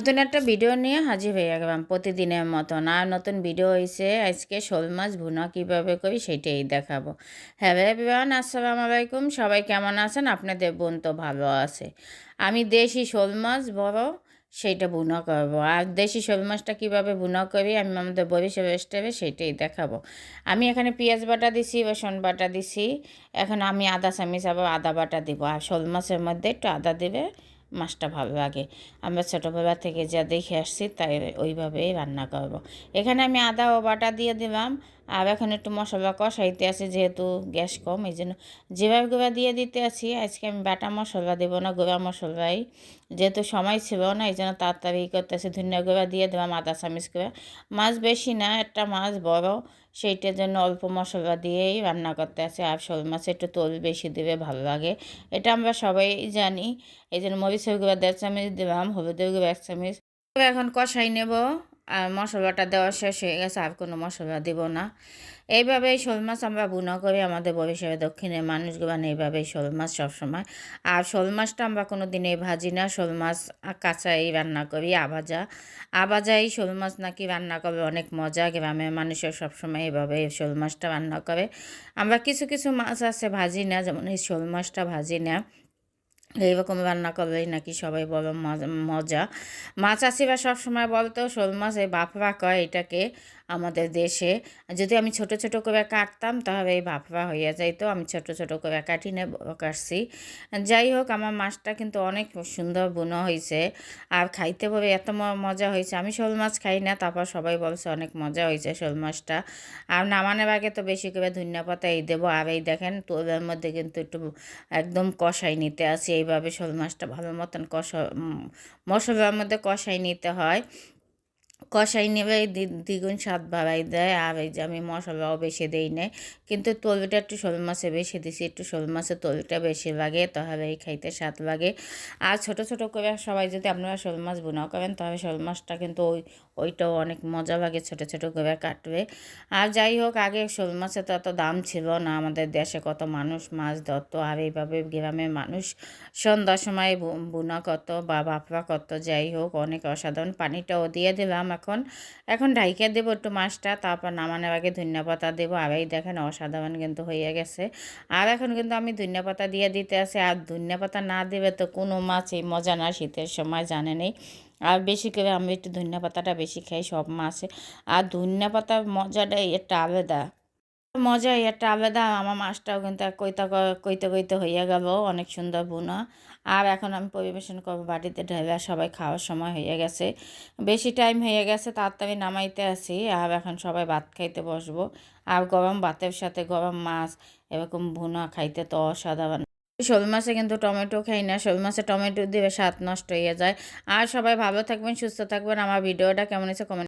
নতুন একটা ভিডিও নিয়ে হাজির হয়ে গেলাম প্রতিদিনের মতন। আর নতুন ভিডিও হয়েছে আজকে শোল মাছ ভুনা কীভাবে করি সেটাই দেখাবো। হ্যাঁ এভরিওয়ান আসসালামু আলাইকুম। সবাই কেমন আছেন? আপনাদের বোন তো ভালো আছে। আমি দেশি শোল মাছ বড়, সেইটা বুনা করব। আর দেশি শোল মাছটা কীভাবে বুনা করি আমি আমাদের বরিশাল স্টেপে সেইটাই দেখাবো। আমি এখানে পেঁয়াজ বাটা দিছি, রসুন বাটা দিছি। এখন আমি আদা চামিচ আবার আদা বাটা দিব। আর শোল মাছের মধ্যে একটু আদা দিবে মাছটা ভালো লাগে আমরা ছোটোবেলা থেকে যা দেখে আসছি, তাই ওইভাবেই রান্না করব। এখানে আমি আদা ও বাটা দিয়ে দিলাম আর এখন একটু মশলা কষাইতে আছে, যেহেতু গ্যাস কম এই জন্য যেভাবে গোড়া দিয়ে দিতে আছি, আজকে আমি বাটা মশলা দেবো না গোড়া মশলাই। যেহেতু সময় ছিল না এই জন্য তাড়াতাড়ি করতেছে, ধনিয়া গোড়া দিয়ে দিলাম আদা চামিচ করে মাছ বেশি না, একটা মাছ বড়, সেইটার জন্য অল্প মশলা দিয়েই রান্না করতে আছে, আর শোল মাছে একটু তোল বেশি দেবে ভালো লাগে। এটা আমরা সবাই জানি এই জন্য মরিচের গুঁড়া দেড় চামচ দিলাম, হলুদের গুঁড়া এক চামচ। এখন কষাই নেব। আর মশলাটা দেওয়া শেষ হয়ে গেছে, আর কোনো মশলা দেব না। এইভাবেই শোল মাছ আমরা বুনা করি আমাদের বরিশালে দক্ষিণের মানুষগুলো এইভাবেই শোল মাছ সবসময়। আর শোল মাছটা আমরা কোনো দিনে ভাজি না, শোল মাছ কাঁচাই রান্না করি আভাজা আভাজাই শোল মাছ নাকি রান্না করে অনেক মজা, গ্রামের মানুষের সবসময় এইভাবে শোল মাছটা রান্না করে। আমরা কিছু কিছু মাছ আছে ভাজি না, যেমন এই শোল মাছটা ভাজি না। এইরকম রান্না করলেই নাকি সবাই বলো মজা মাছ আসিবা সবসময় বলতো শোল মাছ এই বাপরা কয় এটাকে আমাদের দেশে। যদি আমি ছোট ছোট করে কাটতাম তাহলে এই ভাপড়া হইয়া যাইতো। আমি ছোট ছোট করে কাটি নে, কাটছি। যাই হোক, আমার মাছটা কিন্তু অনেক সুন্দর বুনো হয়েছে আর খাইতে পারে এত মজা হয়েছে আমি শোল মাছ খাই না, তারপর সবাই বলছে অনেক মজা হয়েছে শোল মাছটা। আর নামানোর আগে তো বেশি করে ধনিয়া পাতা এই দেবো। আর এই দেখেন, তোলের মধ্যে কিন্তু একটু একদম কষাই নিতে আসি এইভাবে শোল মাছটা ভালো মতন কষা মশলার মধ্যে কষাই নিতে হয়। কষাই নেবে দ্বিগুণ স্বাদ বাড়াই দেয়। আর এই যে আমি মশলাও বেশি দিই না কিন্তু তলটা একটু শোল মাছে বেশি দিছি, একটু শোল মাছের তলটা বেশি লাগে, তাহলে এই খাইতে স্বাদ লাগে। আর ছোট ছোট করে সবাই যদি আপনারা শোল মাছ বুনাও করেন, তাহলে শোল মাছটা কিন্তু ওই, ওইটাও অনেক মজা লাগে ছোট ছোট করে কাটবে আর যাই হোক, আগে শোল মাছের তো এত দাম ছিল না, আমাদের দেশে কত মানুষ মাছ ধরতো, আর এইভাবে গ্রামের মানুষ সন্ধ্যার সময় বোনা কত বা বাপরা কত যাই হোক, অনেক অসাধারণ। পানিটাও দিয়ে দিলাম। এখন। এখন ঢাইকা দেবো একটু মাছটা, তারপর নামানোর আগে ধনিয়া পাতা দেবো। আর দেখেন অসাধারণ কিন্তু হয়ে গেছে। আর এখন কিন্তু আমি ধনিয়া পাতা দিয়ে দিতে আসে। আর ধনিয়া পাতা না দেবে তো কোনো মাছ এই মজা না শীতের সময়, জানে নেই। আর বেশি করে আমি একটু ধনিয়া পাতাটা বেশি খাই সব মাছে। আর ধনিয়া পাতার মজাটাই একটা আলাদা। মজা একটা আলাদা। আমার মাছটাও কিন্তু কইতা কইতে কইতে হইয়া গেল, অনেক সুন্দর বোনা আর এখন আমি পরিবেশন করব বাড়িতে ঢেলে সবাই খাওয়ার সময় হয়ে গেছে। বেশি টাইম হয়ে গেছে, তাড়াতাড়ি নামাইতে আসি আর এখন সবাই ভাত খাইতে বসবো। আর গরম ভাতের সাথে গরম মাছ, এরকম ভুনা খাইতে তো অসাধারণ। শোল মাছে কিন্তু টমেটো খাই না। শোল মাছে টমেটো দিবে স্বাদ নষ্ট হয়ে যায়। আর সবাই ভালো থাকবেন, সুস্থ থাকবেন। আমার ভিডিওটা কেমন হয়েছে কমেন্ট